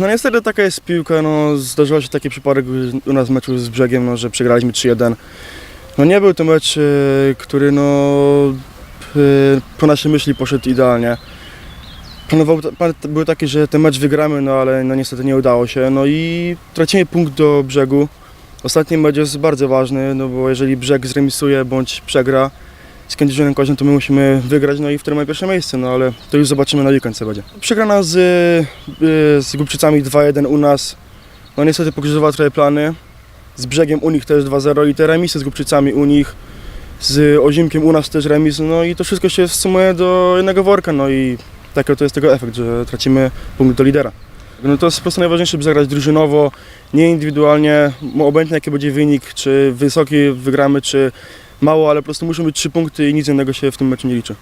No niestety taka jest piłka, no zdarzyło się taki przypadek u nas w meczu z Brzegiem, no, że przegraliśmy 3-1. No nie był to mecz, e, który no e, po naszej myśli poszedł idealnie. Planował, plan był taki, że ten mecz wygramy, no ale no niestety nie udało się. No i tracimy punkt do Brzegu. Ostatni mecz jest bardzo ważny, no bo jeżeli Brzeg zremisuje bądź przegra z Kędzierzynem Koźlem, to my musimy wygrać, no i wtedy mamy pierwsze miejsce, no ale to już zobaczymy na weekend co będzie. Przegrana z, y, z Głupczycami 2-1 u nas, no niestety pogrzebowała trochę plany. Z Brzegiem u nich też 2-0 i te remisy z Głupczycami u nich, z Ozimkiem u nas też remis, no i to wszystko się sumuje do jednego worka, no i taki to jest tego efekt, że tracimy punkt do lidera. No to jest po prostu najważniejsze, żeby zagrać drużynowo, nie indywidualnie, obojętnie jaki będzie wynik, czy wysoki wygramy, czy mało, ale po prostu muszą być trzy punkty i nic innego się w tym meczu nie liczy.